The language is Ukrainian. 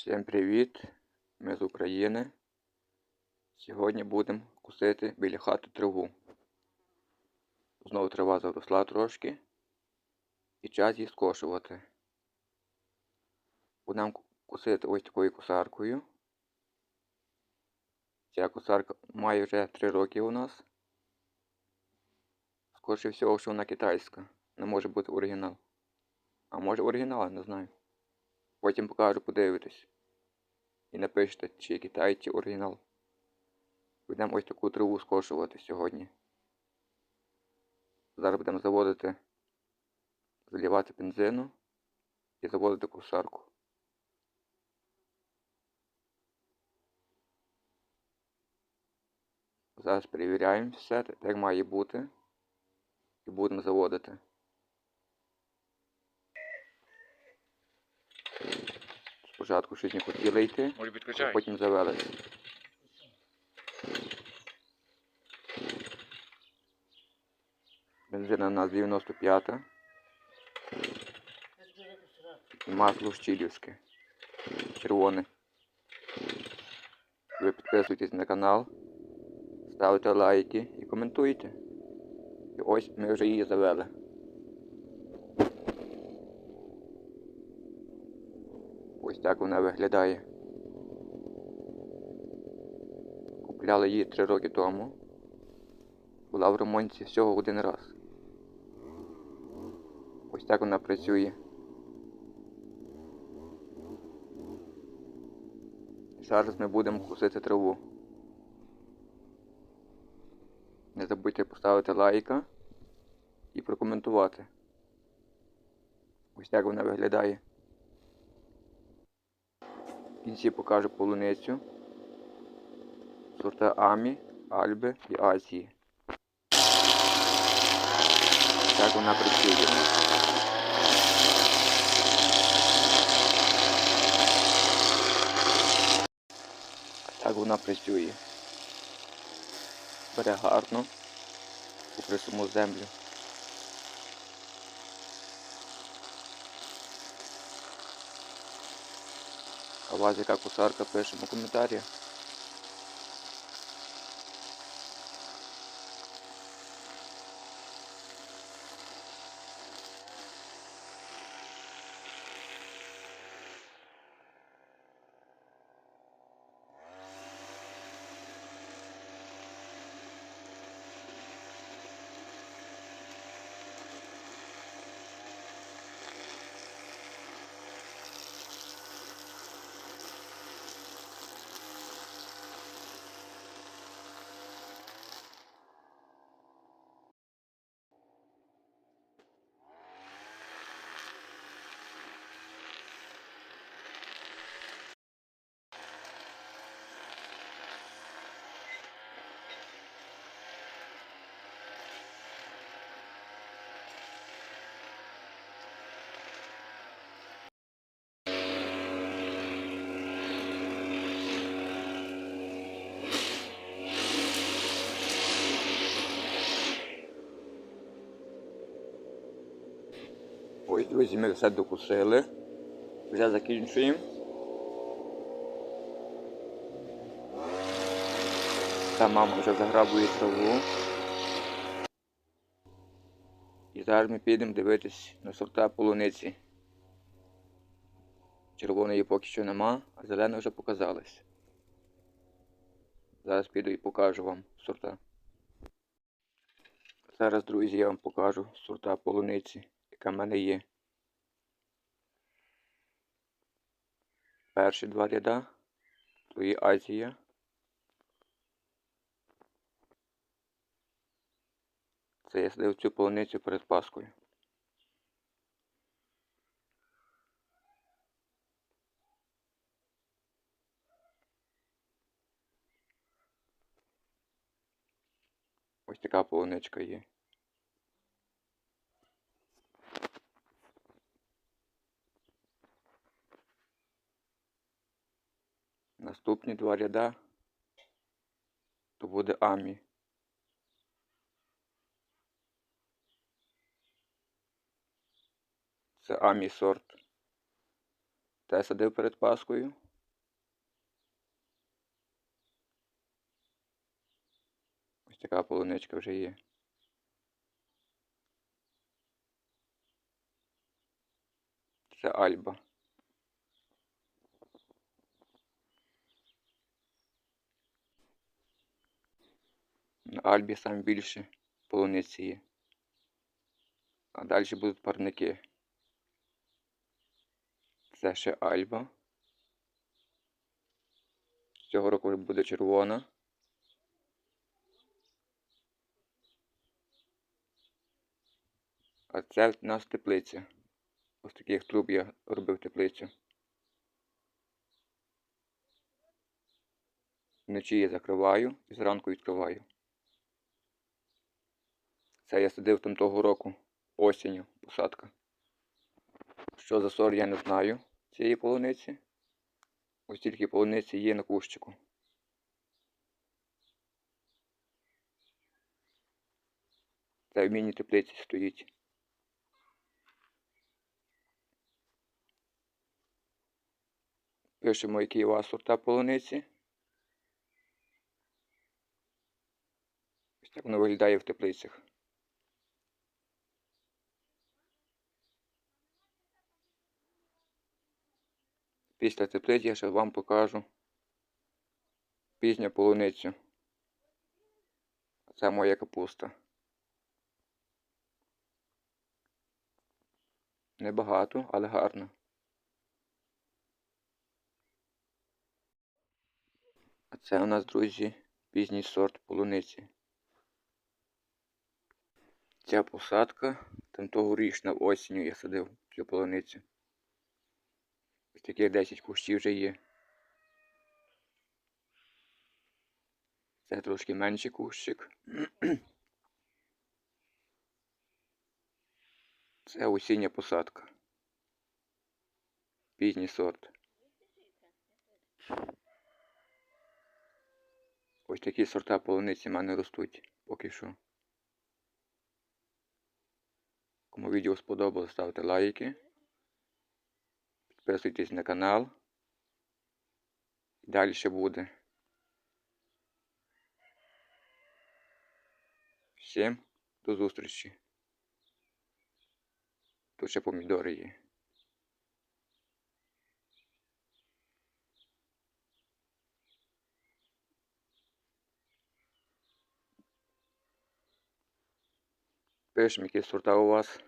Всім привіт! Ми з України. Сьогодні будемо кусити біля хати траву. Знову трава заросла трошки і час її скошувати. Будемо кусити ось такою косаркою. Ця косарка має вже 3 роки у нас. Скоріше всього, що вона китайська. Не може бути оригінал. А може оригінал, не знаю. Потім покажу, подивитись. І напишете, чи Китай, чи оригінал. Будемо ось таку траву скошувати сьогодні. Зараз будемо заводити, заливати бензину і заводити косарку. Зараз перевіряємо все, так має бути. І будемо заводити. Спочатку щось не хотіли йти, а потім завелися. Бензина у нас 95 і масло щілівське. Червоне. Ви підписуйтесь на канал, ставте лайки і коментуйте. І ось ми вже її завели. Ось так вона виглядає. Купляли її 3 роки тому. Була в ремонті всього один раз. Ось так вона працює. Зараз ми будемо кусити траву. Не забудьте поставити лайка і прокоментувати. Ось так вона виглядає. В кінці покажу полуницю. Сорта Амі, Альби і Азії. Так вона працює. Так вона працює. Бере гарно попри саму землю. А у вас яка кусарка пишемо коментарі. Друзі, ми все докусили. Вже закінчуємо. Та мама вже заграбує траву. І зараз ми підемо дивитись на сорта полуниці. Червоної поки що нема, а зелена вже показалась. Зараз піду і покажу вам сорта. Зараз, друзі, я вам покажу сорта полуниці, яка в мене є. Перші два ряда, то є Азія. Це я садив цю полуницю перед Паскою. Ось така полуничка є. Наступні два ряда, то буде амі. Це амі сорт. Те садив перед паскою. Ось така полуничка вже є. Це альба. Альбі саме більше полуниці. А далі будуть парники. Це ще Альба. Цього року буде червона. А це в нас теплиця. Ось таких труб я робив теплицю. Вночі я закриваю і зранку відкриваю. Це я садив там того року осінню посадка. Що за сорт я не знаю цієї полуниці. Ось тільки полуниці є на кущику. Це в міні-теплиці стоїть. Пишемо, які у вас сорта полуниці. Ось так воно виглядає в теплицях. Після теплиць я ще вам покажу пізню полуницю. Це моя капуста. Небагато, але гарно. А це у нас, друзі, пізній сорт полуниці. Ця посадка, там тогорічна осінню я садив цю полуницю. Таких 10 кущів вже є. Це трошки менший кущик. Це осіння посадка. Пізній сорт. Ось такі сорта полуниці в мене ростуть поки що. Кому відео сподобалось, ставте лайки. Підписуйтесь на канал. Далі ще буде. Всім до зустрічі. Тут ще помідори є. Пишемо, які сорта у вас.